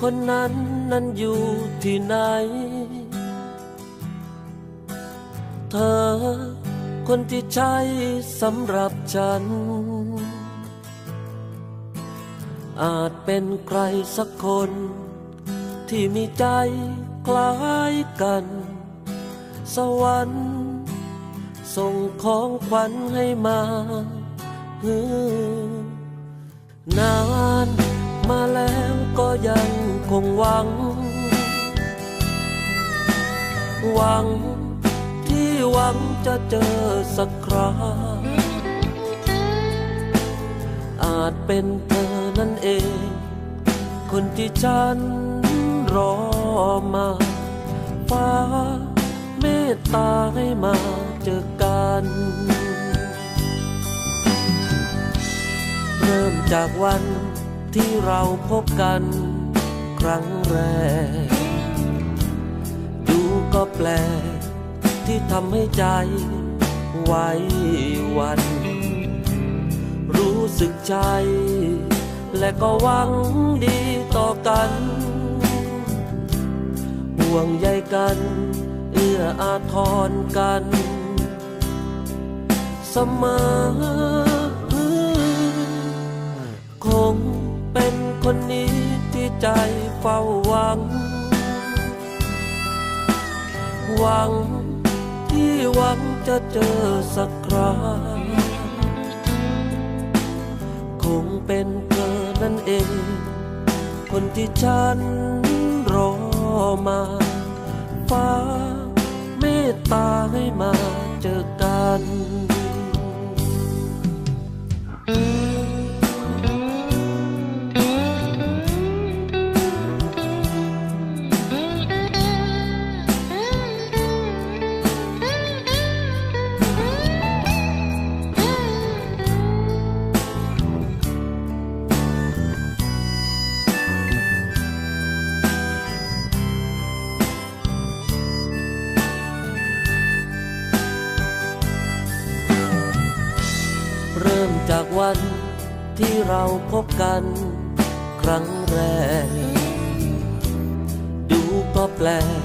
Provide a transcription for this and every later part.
คนนั้นนั้นอยู่ที่ไหน เธอคนที่ใช่สำหรับฉัน อาจเป็นใครสักคน ที่มีใจคล้ายกัน สวรรค์ส่งของขวัญให้มาฮือนาน มาแล้วก็ยังคงหวัง หวังที่หวังจะเจอสักคราอาจเป็นเธอนั่นเอง คนที่ฉันรอมาฟ้าเมตตาให้มาเจอกัน เริ่มจากวัน ที่เราพบกันครั้งแรก ดูก็แปลกที่ทำให้ใจไหว้หวัน รู้สึกใจ และก็หวังดีต่อกัน ห่วงใยกัน เอื้ออาทรกัน เสมอคง คนนี้ที่ใจเฝ้าหวัง หวังที่หวังจะเจอสักคราคงเป็นเธอนั่นเอง คนที่ฉันรอมาฟ้าเมตตาให้มาเจอกัน เริ่มจากวันที่เราพบกันครั้งแรก ดูก็แปลก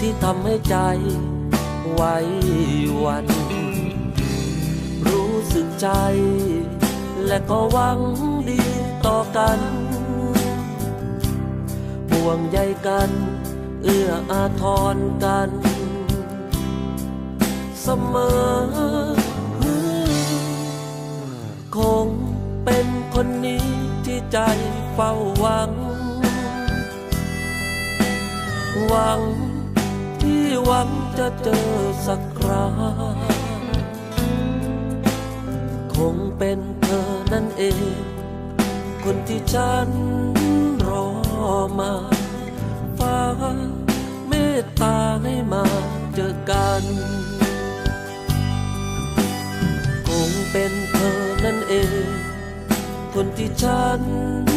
ที่ทำให้ใจไหว้หวัน รู้สึกใจ และก็หวังดีต่อกันห่วงใยกัน เอื้ออาทรกัน เสมอ คนนี้ที่ใจเฝ้าหวัง หวังที่หวังจะเจอสักคราคงเป็นเธอนั่นเอง คนที่ฉันรอมาฟ้าเมตตาให้มาเจอกันคงเป็นเธอนั่นเอง คนที่ฉัน